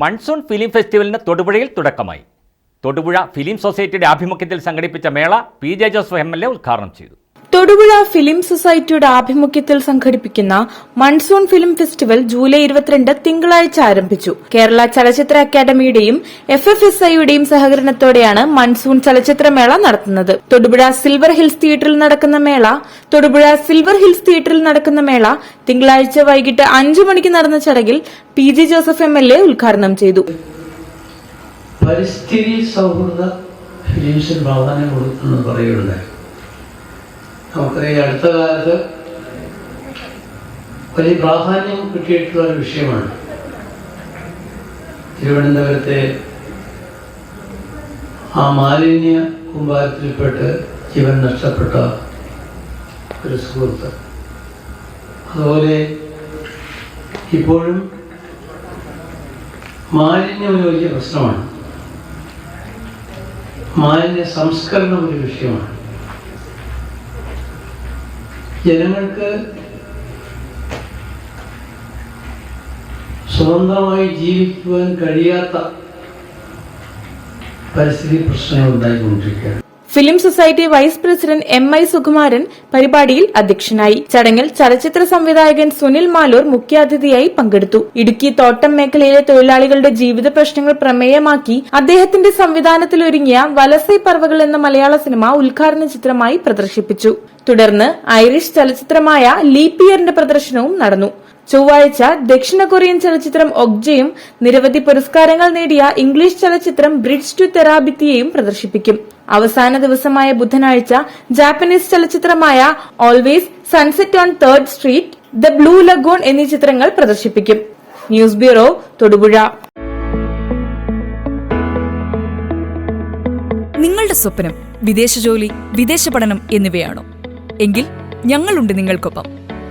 Monsoon film ഫെസ്റ്റിവലിന് തൊടുപുഴയിൽ തുടക്കമായി. Thodupuzha film സൊസൈറ്റിയുടെ ആഭിമുഖ്യത്തിൽ സംഘടിപ്പിച്ച മേള P J Joseph M L A ഉദ്ഘാടനം ചെയ്തു. തൊടുപുഴ ഫിലിം സൊസൈറ്റിയുടെ ആഭിമുഖ്യത്തിൽ സംഘടിപ്പിക്കുന്ന മൺസൂൺ ഫിലിം ഫെസ്റ്റിവൽ ജൂലൈ ഇരുപത്തിരണ്ട് തിങ്കളാഴ്ച ആരംഭിച്ചു. കേരള ചലച്ചിത്ര അക്കാദമിയുടെയും എഫ് എഫ് എസ് ഐയുടെയും സഹകരണത്തോടെയാണ് മൺസൂൺ ചലച്ചിത്രമേള നടത്തുന്നത്. തൊടുപുഴ സിൽവർ ഹിൽസ് തിയേറ്ററിൽ നടക്കുന്ന മേള തൊടുപുഴ സിൽവർ ഹിൽസ് തിയേറ്ററിൽ നടക്കുന്ന മേള തിങ്കളാഴ്ച വൈകിട്ട് അഞ്ചു മണിക്ക് നടന്ന ചടങ്ങിൽ P G Joseph M L A ഉദ്ഘാടനം ചെയ്തു. പരിസ്ഥിതി സൗഹൃദ ഫിലിംസിന് പ്രാധാന്യം കൊടുക്കുന്നു പറയുകയുണ്ടായി നമുക്കറിയാം ഈ അടുത്ത കാലത്ത് വലിയ പ്രാധാന്യം കിട്ടിയിട്ടുള്ള ഒരു വിഷയമാണ്. തിരുവനന്തപുരത്തെ ആ മാലിന്യ കുമ്പാരത്തിൽപ്പെട്ട് ജീവൻ നഷ്ടപ്പെട്ട ഒരു സുഹൃത്ത്. അതുപോലെ ഇപ്പോഴും മാലിന്യം ഒരു വലിയ പ്രശ്നമാണ്. മാലിന്യ സംസ്കരണം ഒരു വിഷയമാണ്. ജനങ്ങൾക്ക് സ്വതന്ത്രമായി ജീവിക്കുവാൻ കഴിയാത്ത പരിസ്ഥിതി പ്രശ്നങ്ങൾ ഉണ്ടായിക്കൊണ്ടിരിക്കുകയാണ്. Film society vice president M I Sukumaran പരിപാടിയിൽ അധ്യക്ഷനായി. ചടങ്ങിൽ ചലച്ചിത്ര സംവിധായകൻ സുനിൽ മാലൂർ മുഖ്യാതിഥിയായി പങ്കെടുത്തു. ഇടുക്കി തോട്ടം മേഖലയിലെ തൊഴിലാളികളുടെ ജീവിത പ്രശ്നങ്ങൾ പ്രമേയമാക്കി അദ്ദേഹത്തിന്റെ സംവിധാനത്തിലൊരുങ്ങിയ വലസൈ പർവകൾ എന്ന മലയാള സിനിമ ഉദ്ഘാടന ചിത്രമായി പ്രദർശിപ്പിച്ചു. തുടർന്ന് ഐറിഷ് ചലച്ചിത്രമായ ലീപിയറിന്റെ പ്രദർശനവും നടന്നു. ചൊവ്വാഴ്ച ദക്ഷിണ കൊറിയൻ ചലച്ചിത്രം ഒഗ്ജയും നിരവധി പുരസ്കാരങ്ങൾ നേടിയ ഇംഗ്ലീഷ് ചലച്ചിത്രം ബ്രിഡ്ജ് ടു തെറാബിത്തിയെയും പ്രദർശിപ്പിക്കും. അവസാന ദിവസമായ ബുധനാഴ്ച Japanese ചലച്ചിത്രമായ always sunset on third street the blue lagoon എന്നീ ചിത്രങ്ങൾ പ്രദർശിപ്പിക്കും. News bureau Thodupuzha. നിങ്ങളുടെ സ്വപ്നം വിദേശ ജോലി വിദേശ പഠനം എന്നിവയാണോ? എങ്കിൽ ഞങ്ങളുണ്ട് നിങ്ങൾക്കൊപ്പം.